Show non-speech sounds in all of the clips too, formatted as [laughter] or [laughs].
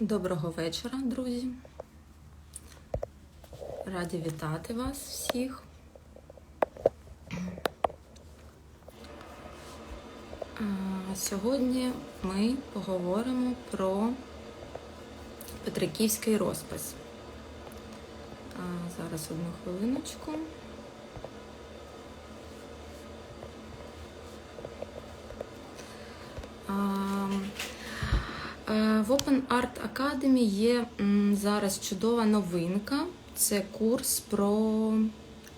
Доброго вечора, друзі. Раді вітати вас всіх. Сьогодні ми поговоримо про Петриківський розпис. Зараз одну хвилиночку. Е, В Open Art Academy є зараз чудова новинка. Це курс про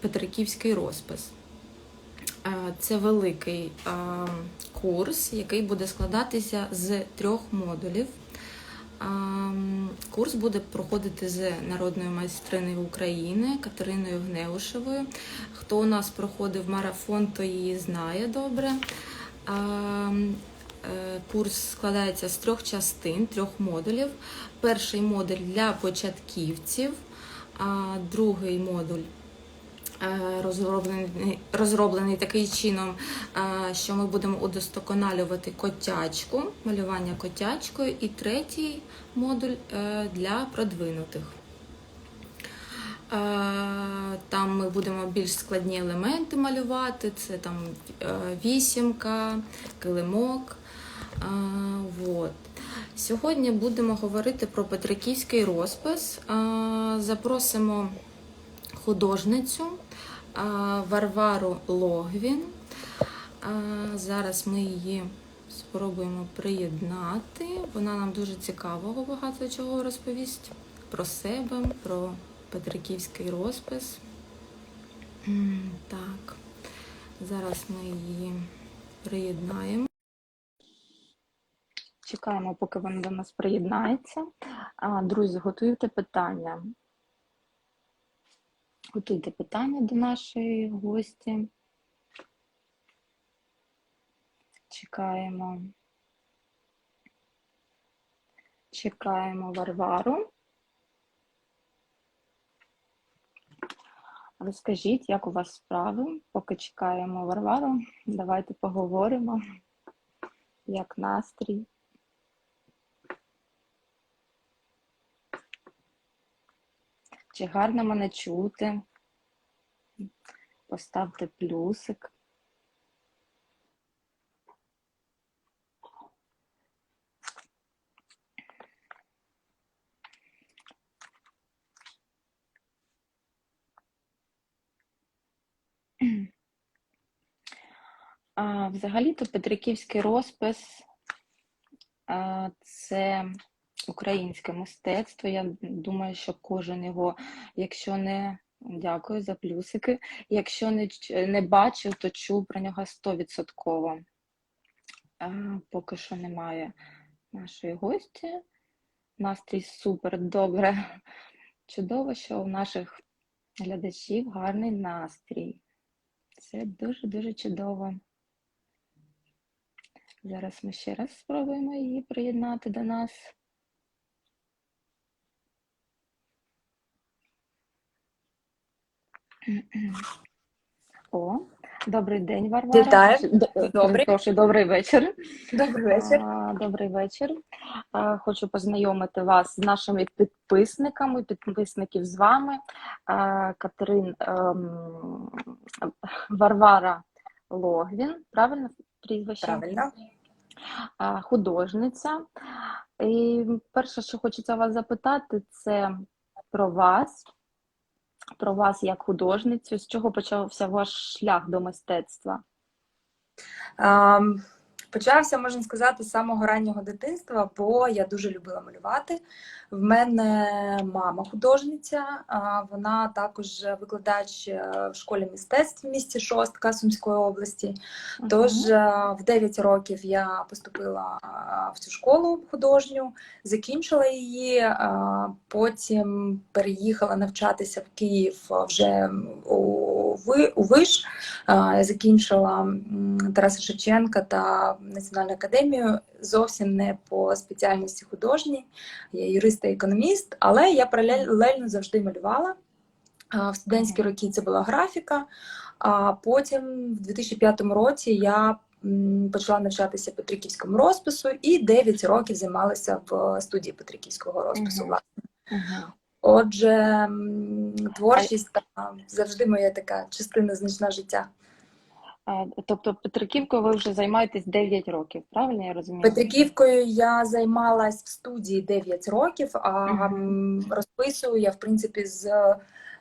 Петриківський розпис. Е, Це великий е, курс, який буде складатися з трьох модулів. Курс буде проходити з народною майстриною України Катериною Гнеушевою. Хто у нас проходив марафон, то її знає добре. Е, Курс складається з трьох частин, трьох модулів. Перший модуль для початківців, другий модуль е, розроблений, розроблений таким чином, е, що ми будемо удостоконалювати котячку, малювання котячкою, і третій модуль для продвинутих. Там ми будемо більш складні елементи малювати. Це там вісімка, килимок. Вот. Сьогодні будемо говорити про Петриківський розпис. Запросимо художницю Варвару Логвін. Зараз ми її спробуємо приєднати. Вона нам дуже цікавого багато чого розповість про себе, про Петриківський розпис. Так, зараз ми її приєднаємо. Чекаємо, поки вона до нас приєднається. Друзі, готуйте питання. Готуйте питання до нашої гості. Чекаємо. Чекаємо Варвару. Розкажіть, як у вас справи? Поки чекаємо Варвару, давайте поговоримо, як настрій. Чи гарно мене чути? Поставте плюсик. Взагалі-то Петриківський розпис це українське мистецтво. Я думаю, що кожен його, якщо не дякую за плюсики, якщо не, не бачив, то чув про нього стовідсотково. Поки що немає нашої гості. Настрій супер добре. Чудово, що у наших глядачів гарний настрій. Це дуже-дуже чудово. Зараз ми ще раз спробуємо її приєднати до нас. О, добрий день, Варвара. Вітаю. Добрий. перепрошую, добрий вечір. Добрий вечір. А, Добрий вечір. А, Хочу познайомити вас з нашими підписниками, підписників з вами. А, Катерин ем, Варвара Логвін, правильно прізвище? Правильно. А, Художниця. І перше, що хочеться вас запитати, це про вас, про вас як художницю. З чого почався ваш шлях до мистецтва? Ем, Почався, можна сказати, з самого раннього дитинства, бо я дуже любила малювати. В мене мама художниця, вона також викладач е, в школі мистецтв в місті Шостка Сумської області. Тож е, в 9 років я поступила е, в цю школу художню, закінчила її, потім переїхала навчатися в Київ вже у у виш. Закінчила Тараса Шевченка та Національну академію зовсім не по спеціальності художній, я юрист та економіст, але я паралельно завжди малювала. В студентські роки це була графіка, а потім в 2005 році я почала навчатися Петриківському розпису і 9 років займалася в студії Петриківського розпису. Власне. Мгм. Отже, творчість завжди моя така частина значна життя. Тобто Петриківкою ви вже займаєтесь 9 років, правильно я розумію? Петриківкою я займалась в студії 9 років, а м, розписую я, в принципі, з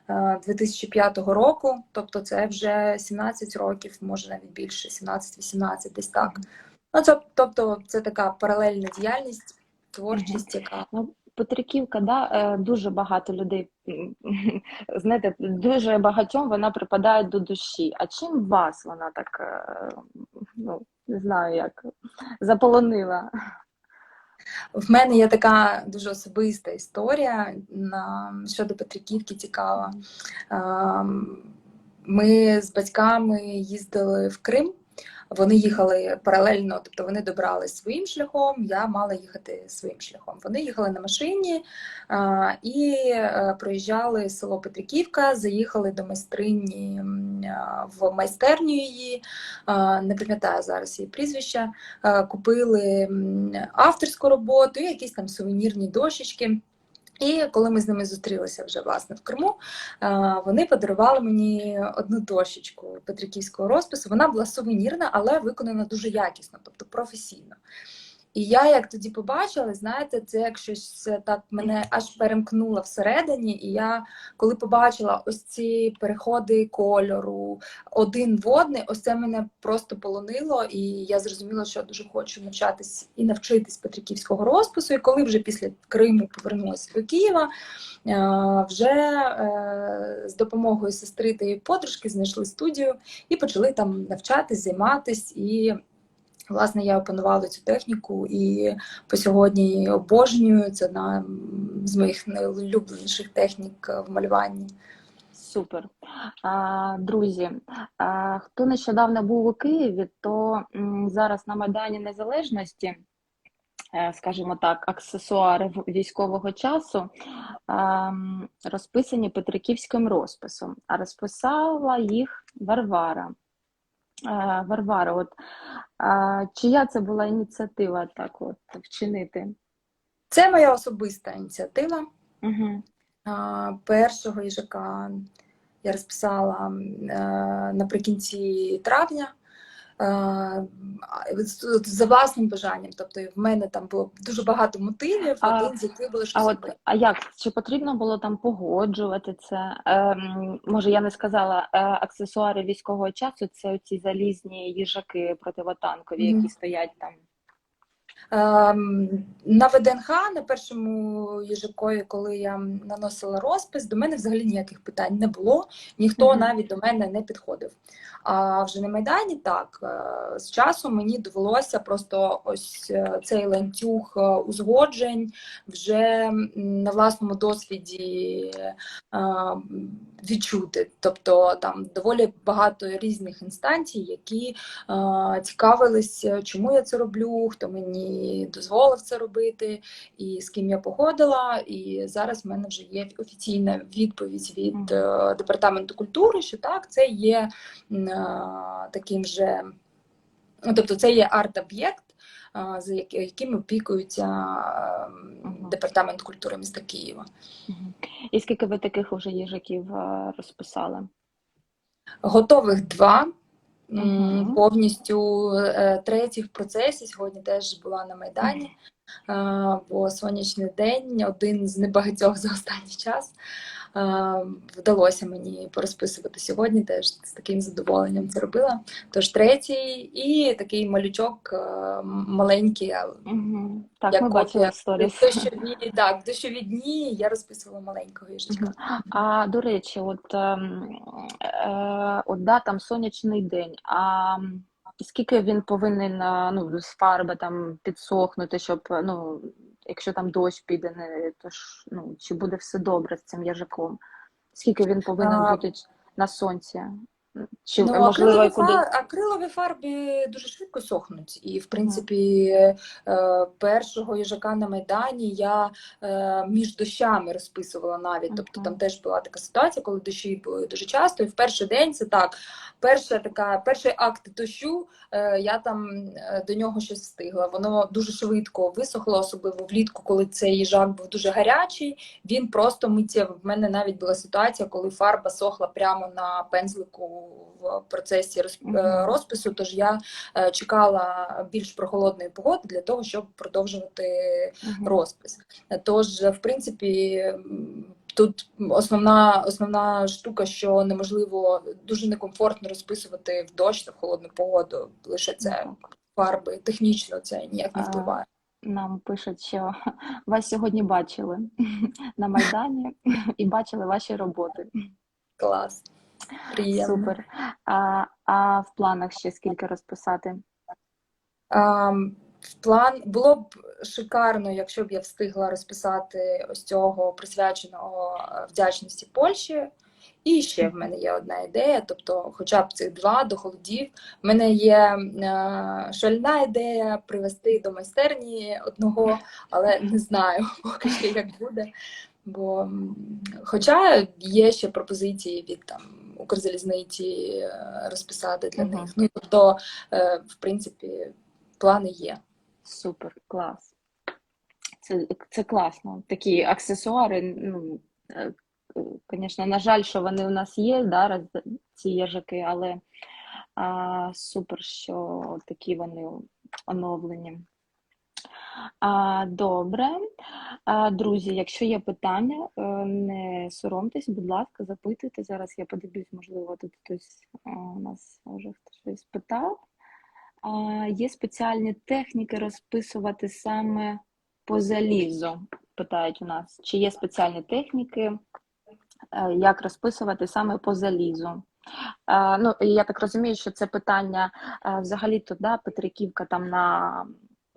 е, 2005 року, тобто це вже 17 років, може навіть більше, 17-18, десь так. Ну, тобто це така паралельна діяльність, творчість, яка Ну, Петриківка, да, е, дуже багато людей, [laughs] знаєте, дуже багатьом вона припадає до душі. А чим вас вона так, е, ну, не знаю як, заполонила? В мене є така дуже особиста історія щодо Петриківки цікава. Ем, Ми з батьками їздили в Крим. Вони їхали паралельно, тобто вони добрались своїм шляхом, я мала їхати своїм шляхом. Вони їхали на машині і е, проїжджали село Петриківка, заїхали до майстрині в майстерню її, не пам'ятаю зараз її прізвища, купили авторську роботу і якісь там сувенірні дощечки. І коли ми з ними зустрілися вже власне в Криму, е, вони подарували мені одну дощечку петриківського розпису. Вона була сувенірна, але виконана дуже якісно, тобто професійно. І я як тоді побачила, знаєте, це як щось так мене аж перемкнуло всередині. І я коли побачила ось ці переходи кольору один в один, ось це мене просто полонило, і я зрозуміла, що дуже хочу навчатись і навчитись петриківського розпису. І коли вже після Криму повернулася до Києва, е, вже е, з допомогою сестри та її подружки знайшли студію і почали там навчатись, займатись. І власне я опанувала цю техніку і по сьогодні обожнюю. Це одна з моїх найулюбленіших технік в малюванні. Супер. Друзі, хто нещодавно був у Києві, то зараз на Майдані Незалежності, е, скажімо так, аксесуари військового часу розписані Петриківським розписом, а розписала їх Варвара. Е, Варвара, от а, чия це була ініціатива так от вчинити? Це моя особиста ініціатива. Угу. А, Першого їжака я розписала е, наприкінці травня. Е, За власним бажанням, тобто в мене там було дуже багато мотивів, А- один з яких було А от а як чи потрібно було там погоджувати це? Ем, може, я не сказала е, аксесуари військового часу. Це ці залізні їжаки противотанкові, які які стоять там. Ем, На ВДНХ на першому їжакові, коли я наносила розпис, до мене взагалі ніяких питань не було, ніхто Мгм. навіть до мене не підходив. А вже на Майдані так, е, з часом мені довелося просто ось е, цей ланцюг е, узгоджень вже на власному досвіді відчути. Тобто там доволі багато різних інстанцій, які е, цікавились, е, чому я це роблю, хто мені дозволив це робити, і з ким я погодила. І зараз в мене вже є офіційна відповідь від е, департаменту культури, що так, це є е, таким же, ну тобто, це є арт-об'єкт. За яким опікується е, департамент культури міста Києва. І скільки ви таких вже їжаків е, розписали? Готових два. Мгм. Повністю е, третій в процесі. Сьогодні теж була на Майдані, бо сонячний день, один з небагатьох за останній час. Е, Вдалося мені порозписувати сьогодні, теж з таким задоволенням це робила. Тож третій і такий малючок е, маленький, Угу. Так, як ми бачили в сторіс. В дощові, так, в дні я розписувала маленького їжачка. Мгм. А до речі, от, ем, е, от да, там сонячний день. А скільки він повинен е, ну, з фарби там підсохнути, щоб ну, якщо там дощ піде, не, то ж, ну, чи буде все добре з цим яжиком? Скільки він повинен А, бути на сонці? Чи Ну, можливо акрилові, куди? фар... акрилові фарби дуже швидко сохнуть. І, в принципі, е, першого їжака на Майдані я е, між дощами розписувала навіть. Тобто Мгм. там теж була така ситуація, коли дощі були дуже часто. І в перший день це так. Перша така, перший акт дощу, е, я там до нього щось встигла. Воно дуже швидко висохло, особливо влітку, коли цей їжак був дуже гарячий. Він просто миттєво. В мене навіть була ситуація, коли фарба сохла прямо на пензлику в процесі е, розпису. Тож я е, чекала більш прохолодної погоди для того, щоб продовжувати розпис. Тож, в принципі, тут основна, основна штука, що неможливо дуже некомфортно розписувати в дощ та в холодну погоду. Лише це фарби. Технічно це ніяк не впливає. Нам пишуть, що [laughs] вас сьогодні бачили [laughs] на Майдані [laughs] і бачили ваші роботи. Клас. Приємно. Супер. А, а в планах ще скільки розписати? А, в план було б шикарно, якщо б я встигла розписати ось цього присвяченого е, вдячності Польщі. І ще в мене є одна ідея, тобто, хоча б цих два до холодів. В мене є е, шальна ідея привезти до майстерні одного, але не знаю [laughs] поки що як буде. Бо, хоча є ще пропозиції від там Укрзалізниці е, розписати для них. Ну тобто, е, в принципі, плани є. Супер, клас. Це, це класно. Такі аксесуари, ну, звісно, на жаль, що вони у нас є, да, ці їжаки, але а, супер, що такі вони оновлені. Добре. Друзі, якщо є питання, е, не соромтесь, будь ласка, запитуйте. Зараз я подивлюсь, можливо, тут хтось у нас вже хтось щось питав. Є спеціальні техніки розписувати саме по залізу, питають у нас. Чи є спеціальні техніки, е, як розписувати саме по залізу? Е, Ну, я так розумію, що це питання е, взагалі-то, да, Петриківка там на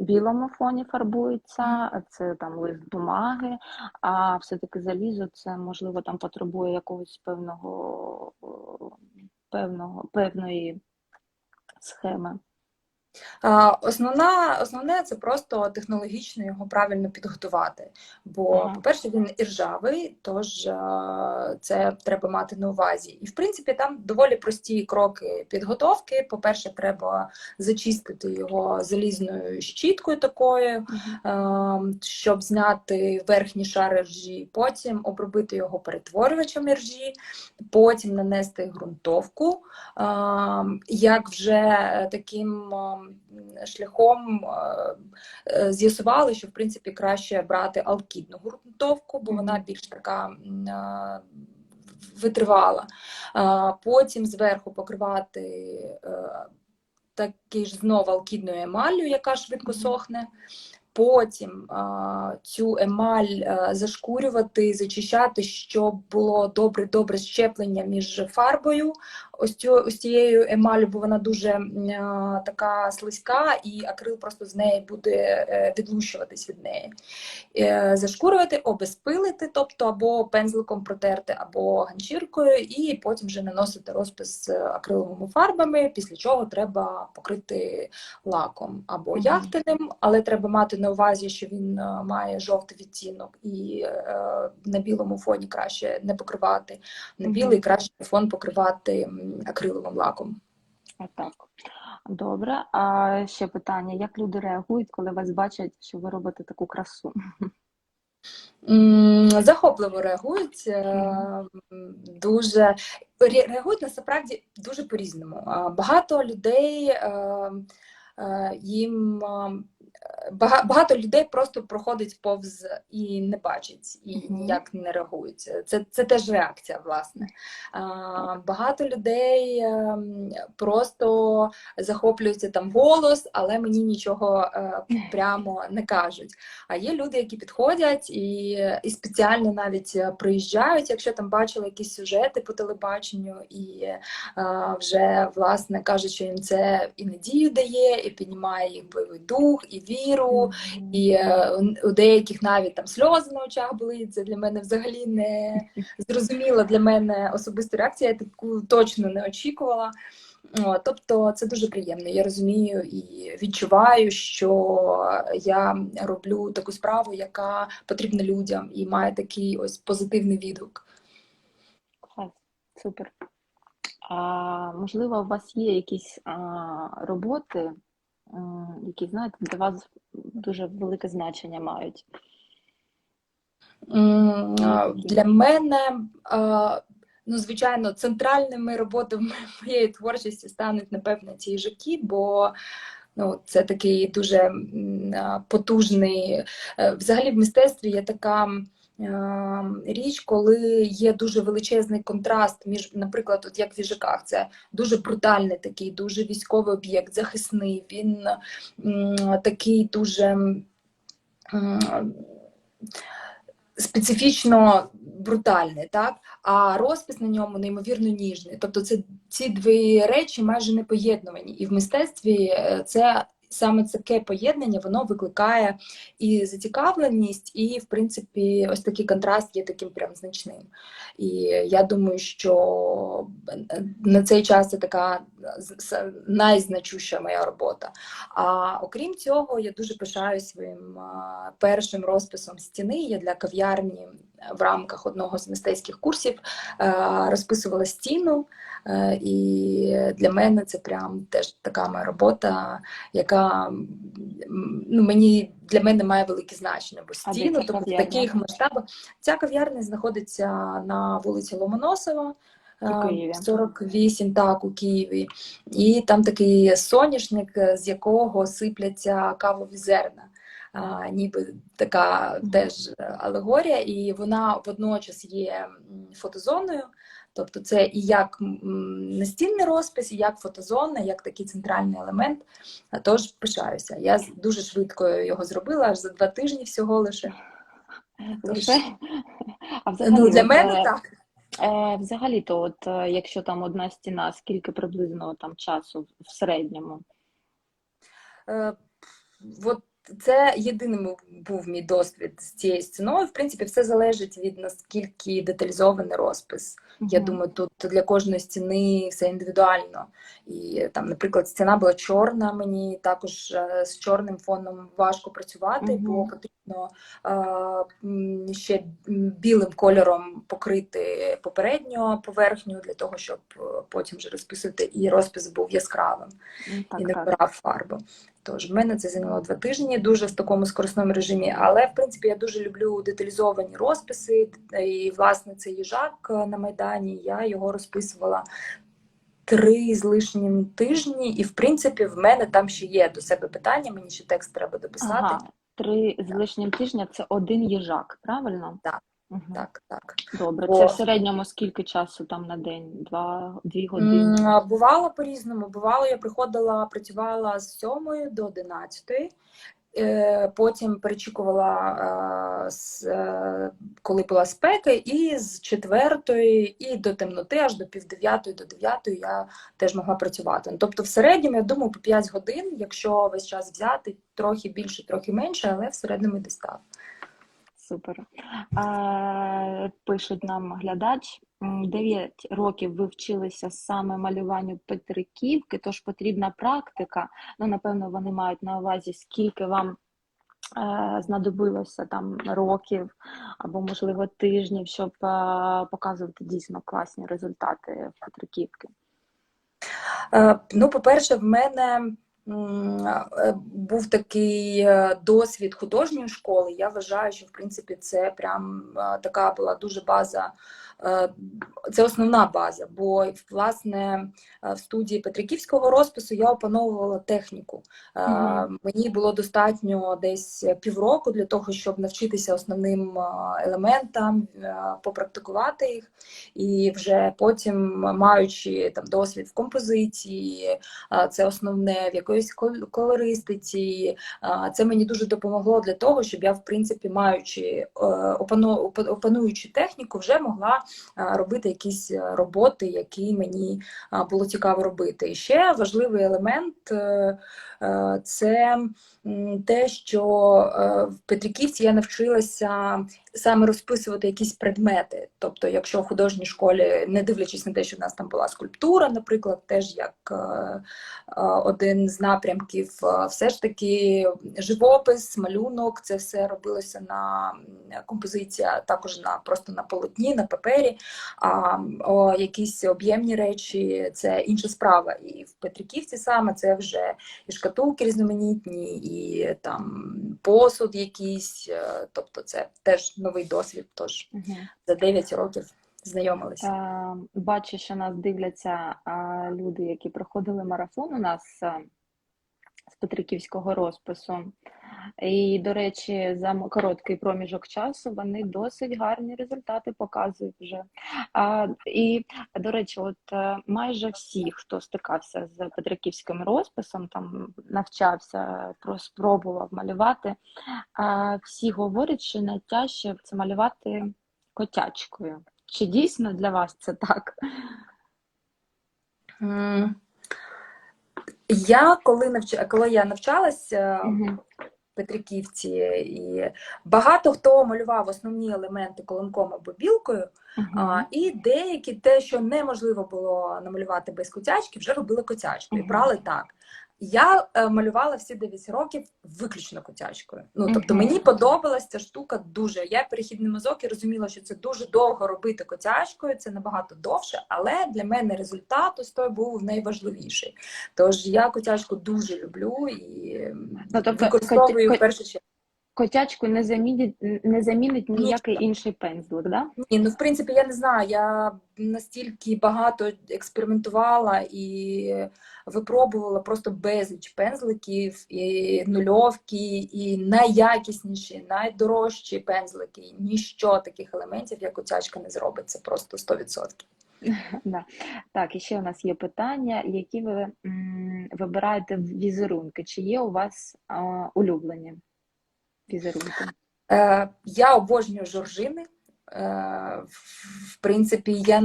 білому фоні фарбується, це там лист бумаги, а все-таки залізо це, можливо, там потребує якогось певного, певного, певної схеми. Основна, основне це просто технологічно його правильно підготувати. Бо, Ага. по-перше, він іржавий, тож це треба мати на увазі. І в принципі, там доволі прості кроки підготовки. По-перше, треба зачистити його залізною щіткою такою, а, щоб зняти верхні шари ржі, потім обробити його перетворювачем іржі, потім нанести ґрунтовку. Як вже таким а, шляхом е, з'ясували, що в принципі краще брати алкідну ґрунтовку, бо вона більш така витривала. Потім зверху покривати е, таки ж знову алкідною емаллю, яка швидко сохне. Потім а, цю емаль а, зашкурювати, зачищати, щоб було добре добре щеплення між фарбою, ось цю ось цією емаллю, бо вона дуже м, така слизька, і акрил просто з неї буде е, відлущуватись від неї. Е, Зашкурювати, обезпилити, тобто або пензликом протерти, або ганчіркою, і потім вже наносити розпис е, акриловими фарбами, після чого треба покрити лаком або яхтеним, але треба мати на увазі, що він е, має жовтий відтінок, і е, на білому фоні краще не покривати. На білий краще фон покривати акриловим лаком. Отак. Добре. А ще питання: як люди реагують, коли вас бачать, що ви робите таку красу? Захопливо реагують, е, дуже реагують насправді дуже по-різному. Багато людей е, е, їм багато людей просто проходить повз і не бачить, і ніяк не реагують. Це, це теж реакція, власне. Багато людей ем, просто захоплюються там голос, але мені нічого е, прямо не кажуть. А є люди, які підходять і, і спеціально навіть приїжджають, якщо там бачили якісь сюжети по телебаченню, і е, вже власне кажуть, що їм це і надію дає, і піднімає їх бойовий дух, і віру, і е, у- деяких навіть там сльози на очах були. Це для мене взагалі не зрозуміла для мене особиста реакція. Я таку точно не очікувала. Тобто це дуже приємно. Я розумію і відчуваю, що я роблю таку справу, яка потрібна людям і має такий ось позитивний відгук. Клас, супер. А, можливо, у вас є якісь а, роботи, які, знаєте, для вас дуже велике значення мають. Для мене, ну, звичайно, центральними роботами [laughs] моєї творчості стануть, напевно, ці їжаки, бо ну, це такий дуже потужний. е, Взагалі в мистецтві є така е, річ, коли є дуже величезний контраст між, наприклад, от як в їжаках, це дуже брутальний такий, дуже військовий об'єкт, захисний, він такий дуже. специфічно брутальний, так? А розпис на ньому неймовірно ніжний. Тобто це ці дві речі майже не поєднувані. І в мистецтві е, це саме таке поєднання воно викликає і зацікавленість, і, в принципі, ось такий контраст є таким прям значним. І я думаю, що на цей час це така найзначуща моя робота. А окрім цього, я дуже пишаю своїм першим розписом стіни. Я для кав'ярні в рамках одного з мистецьких курсів е, розписувала стіну. Е, І для мене це прям теж така моя робота, яка ну, мені для мене має велике значення. Бо стіну, ця тобто в таких масштабах. Ця кав'ярня знаходиться на вулиці Ломоносова. У е, 48, так, у Києві. І там такий соняшник, з якого сипляться кавові зерна. Ніби така теж алегорія, і вона водночас є фотозоною. Тобто це і як м, настінний розпис, і як фотозона, як такий центральний елемент. Тож пишаюся. Я дуже швидко його зробила, аж за два тижні всього лише. Лише? А взагалі, ну, для мене е, так. е, взагалі-то, от, е, якщо там одна стіна, скільки приблизно там часу в середньому? Е, От це єдиний був мій досвід з цією стіною. В принципі, все залежить від наскільки деталізований розпис. Я думаю, тут для кожної стіни все індивідуально. І там, наприклад, стіна була чорна. Мені також е, з чорним фоном важко працювати, Мгм. бо потрібно е, ще білим кольором покрити попередню поверхню для того, щоб е, потім вже розписувати, і розпис був яскравим Ну, і не так. вбирав фарбу. Тож в мене це зайняло два тижні, дуже в такому скорисному режимі. Але в принципі я дуже люблю деталізовані розписи. І власне цей їжак е, на майдані. Я його розписувала три з лишнім тижні, і в принципі в мене там ще є до себе питання. Мені ще текст треба дописати. Ага, три з лишнім тижня це один їжак, правильно? Так. Угу. Так, так. Добре, Бо- це в середньому скільки часу там на день? Два, дві години? Бувало по-різному. Бувало, я приходила, працювала з 7 до 11. Е, Потім перечікувала, е, е, коли була спека, і з четвертої і до темноти, аж до півдев'ятої, до дев'ятої я теж могла працювати. Ну, Тобто, в середньому, я думаю, по 5 годин, якщо весь час взяти, трохи більше, трохи менше, але в середньому десь так. Супер. А, пишуть нам глядач. м, Дев'ять років ви вчилися саме малюванню Петриківки, тож потрібна практика. Ну, напевно, вони мають на увазі, скільки вам е, знадобилося там років або, можливо, тижнів, щоб е, показувати дійсно класні результати Петриківки. Е, Ну, по-перше, в мене був такий е, досвід художньої школи. Я вважаю, що в принципі це прям е, така була дуже база. е, Це основна база, бо власне е, в студії Петриківського розпису я опановувала техніку. Е, Мгм. Мені було достатньо десь півроку для того, щоб навчитися основним е, елементам, е, попрактикувати їх, і вже потім, маючи там досвід в композиції, це основне в кол- колористиці. Це мені дуже допомогло для того, щоб я, в принципі, маючи е, опануючи техніку, вже могла робити якісь е, роботи, які мені було цікаво робити. І ще важливий елемент. Е, це те, що е, в Петриківці я навчилася саме розписувати якісь предмети. Тобто, якщо в художній школі, не дивлячись на те, що в нас там була скульптура, наприклад, теж як е, один з напрямків, все ж таки живопис, малюнок, це все робилося на композиція, також на просто на полотні, на папері. А о, якісь об'ємні речі це інша справа. І в Петриківці саме це вже і шкатулки різноманітні, і там посуд якийсь. е, Тобто, це теж новий досвід. Тож угу. за 9 років знайомилися. Е, Бачу, що нас дивляться е, люди, які проходили марафон у нас з Петриківського розпису. І, до речі, за короткий проміжок часу вони досить гарні результати показують вже. А, і, до речі, от е, майже всі, хто стикався з Петриківським розписом, там навчався, спробував малювати, а, всі говорять, що найтяжче це малювати котячкою. Чи дійсно для вас це так? Я коли навч... коли я навчалася Мгм. в Петриківці, і багато хто малював основні елементи колонком або білкою, а, і деякі те, що неможливо було намалювати без котячки, вже робили котячкою. Мгм. Брали так. Я е, малювала всі 9 років виключно котячкою. Ну тобто мені подобалася ця штука дуже. Я перехідний мазок і розуміла, що це дуже довго робити котячкою, це набагато довше, але для мене результат ось той був найважливіший. Тож я котячку дуже люблю і Ну, тобто використовую в першу чергу. Котячку не замінить, не замінить ніякий інший пензлик, да? Ні, ну в принципі, я не знаю. Я настільки багато експериментувала і випробувала просто безліч пензликів, і нульовки, і найякісніші, найдорожчі пензлики. Ніщо таких елементів, як оцячка, не зробить. Це просто 100%. [laughs] Да. Так, і ще у нас є питання, які ви вибираєте в візерунки? Чи є у вас а, улюблені візерунки? Е, я обожнюю жоржини. Е, в принципі, я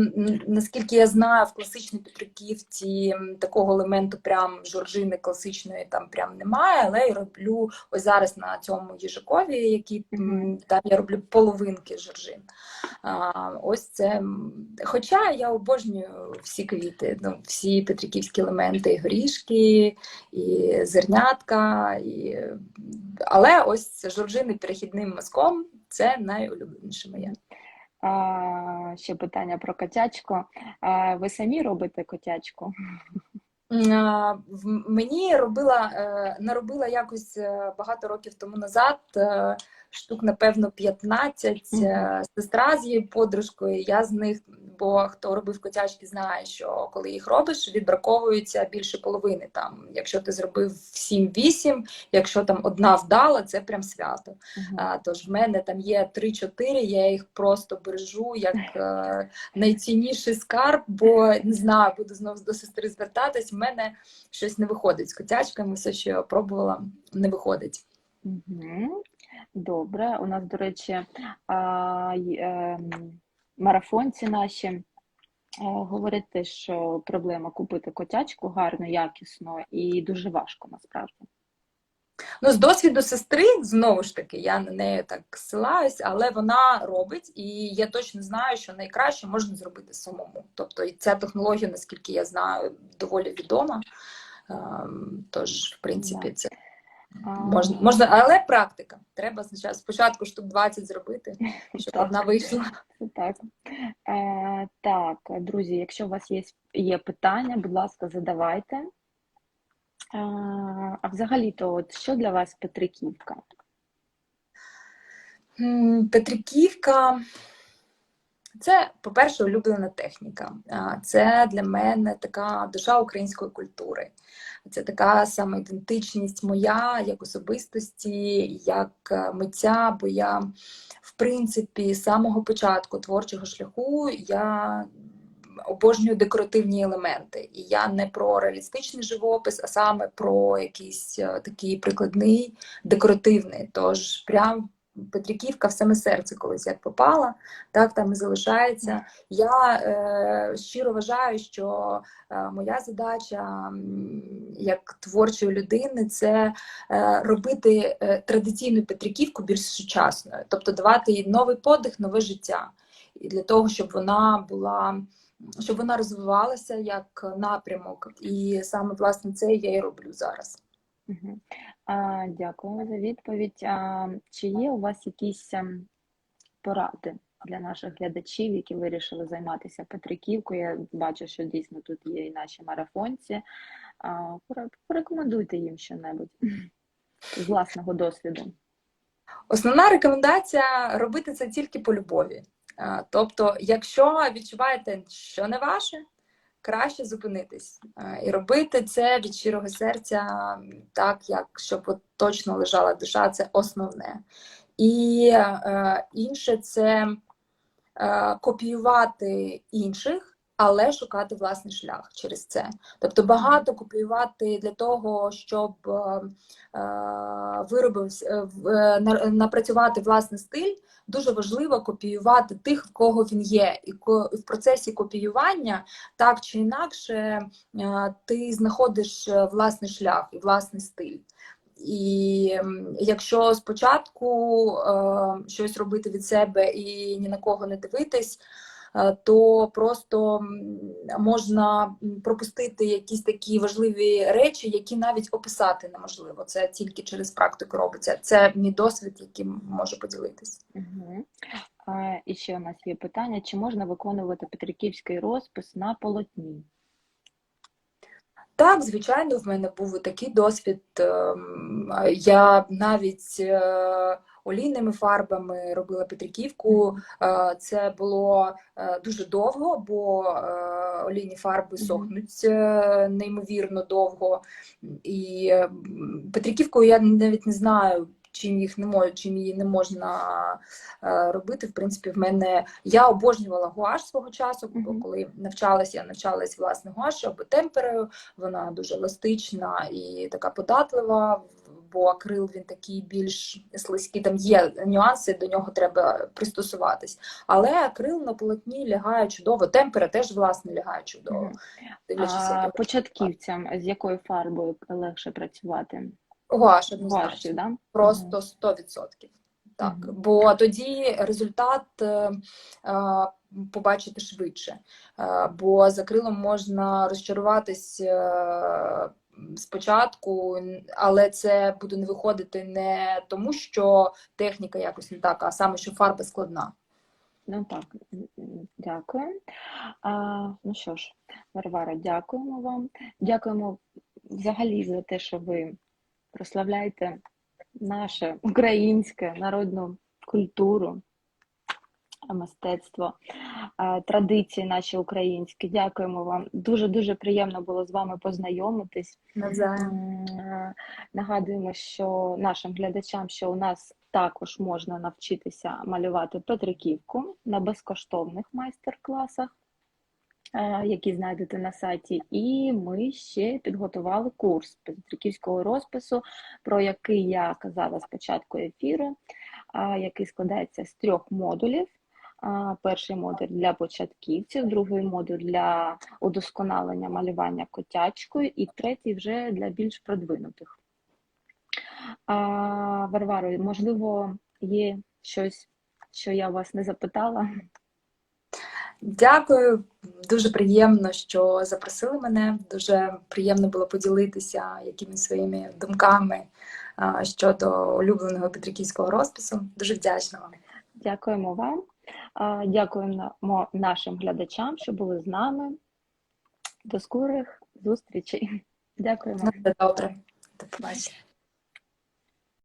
наскільки я знаю, в класичній Петриківці такого елементу прям жоржини класичної там прям немає, але я роблю ось зараз на цьому їжакові, який там я роблю половинки жоржин. Ось це. Хоча я обожнюю всі квіти, ну, всі петриківські елементи, і горішки, і зернятка, і... але ось жоржини перехідним мазком це найулюбленіше моє. А, ще питання про котячку. А, ви самі робите котячку? Мені робила, е, наробила якось е, багато років тому назад, е, штук, напевно, 15, е, сестра з її подружкою. Я з них, бо хто робив котячки, знає, що коли їх робиш, відбраковується більше половини. Там, якщо ти зробив 7-8, якщо там одна вдала, це прям свято. Мгм. А, тож в мене там є 3-4, я їх просто бережу як е, найцінніший скарб, бо не знаю, буду знову до сестри звертатись. В мене щось не виходить з котячками, все, що я пробувала, не виходить. Мгм. Добре. У нас, до речі, а, ем, марафонці наші е, говорять те, що проблема купити котячку гарну, якісну і дуже важко насправді. Ну, з досвіду сестри, знову ж таки, я на неї так ссилаюсь, але вона робить, і я точно знаю, що найкраще можна зробити самому. Тобто, і ця технологія, наскільки я знаю, доволі відома. Ем, Тож, в принципі, це можна, можна, але практика. Треба спочатку- спочатку штук 20 зробити, щоб Так. одна вийшла. Так. Е, так, друзі, якщо у вас є, є питання, будь ласка, задавайте. Е, а взагалі-то, от що для вас Петриківка? Петриківка це, по-перше, улюблена техніка. Це для мене така душа української культури. Це така самоідентичність моя як особистості, як е, митця, бо я, в принципі, з самого початку творчого шляху я обожнюю декоративні елементи. І я не про реалістичний живопис, а саме про якийсь е, такий прикладний, декоративний. Тож прям Петриківка в саме серце колись як попала, так там і залишається. Я е, щиро вважаю, що е, моя задача як творчої людини це е, робити е, традиційну Петриківку більш сучасною, тобто давати їй новий подих, нове життя. І для того, щоб вона була, щоб вона розвивалася як напрямок. І саме власне це я і роблю зараз. А, Дякую за відповідь. Чи є у вас якісь ем, поради для наших глядачів, які вирішили займатися Петриківкою? Я бачу, що дійсно тут є і наші марафонці. А, Порекомендуйте їм щонебудь з власного досвіду. Основна рекомендація робити це тільки по любові. Тобто, якщо відчуваєте, що не ваше, краще зупинитись е, і робити це від щирого серця, так як щоб точно лежала душа, це основне. І е, інше це е, копіювати інших. Але шукати власний шлях через це. Тобто багато копіювати для того, щоб е, е, виробився, е, напрацювати власний стиль, дуже важливо копіювати тих, в кого він є. І в процесі копіювання так чи інакше ти знаходиш власний шлях і власний стиль. І якщо спочатку щось робити від себе і ні на кого не дивитись, то просто можна пропустити якісь такі важливі речі, які навіть описати неможливо. Це тільки через практику робиться. Це мій досвід, яким можу поділитись. Угу. А, і ще у нас є питання: чи можна виконувати петриківський розпис на полотні? Так, звичайно, в мене був такий досвід. Ем, Я навіть е, олійними фарбами робила Петриківку. Е, Це було е, дуже довго, бо е, олійні фарби сохнуть неймовірно довго. І м, Петриківку я навіть не знаю. Чим їх не мож, чим її не можна робити. В принципі, в мене я обожнювала гуаш свого часу, бо коли навчалася, я навчалась власне гуашу або темперою. Вона дуже еластична і така податлива, бо акрил він такий більш слизький. Там є нюанси, до нього треба пристосуватись. Але акрил на полотні лягає чудово. Темпера теж власне лягає чудово. А початківцям з якою фарбою легше працювати? гуаш Гуаші, однозначно. да? Просто 100%. Так, Мгм. бо тоді результат е, е, побачити швидше. Е, бо за крилом можна розчаруватись е, спочатку, але це буде не виходити не тому, що техніка якось не така, а саме, що фарба складна. Ну так, дякую. А, ну що ж, Варвара, дякуємо вам. Дякуємо взагалі за те, що ви прославляєте наше українське народну культуру, мистецтво, традиції наші українські. Дякуємо вам. Дуже-дуже приємно було з вами познайомитись. Навзаєм. Е, Нагадуємо, що нашим глядачам, що у нас також можна навчитися малювати Петриківку на безкоштовних майстер-класах, е, які знайдете на сайті. І ми ще підготували курс Петриківського розпису, про який я казала спочатку ефіру, який складається з трьох модулів. Перший модуль для початківців, другий модуль для удосконалення малювання котячкою, і третій вже для більш продвинутих. Варваро, можливо, є щось, що я вас не запитала? Дякую, дуже приємно, що запросили мене. Дуже приємно було поділитися якимись своїми думками щодо улюбленого петриківського розпису. Дуже вдячна вам. Дякуємо вам. Дякуємо нашим глядачам, що були з нами. До скорих зустрічей. Дякуємо. Добре. До побачення.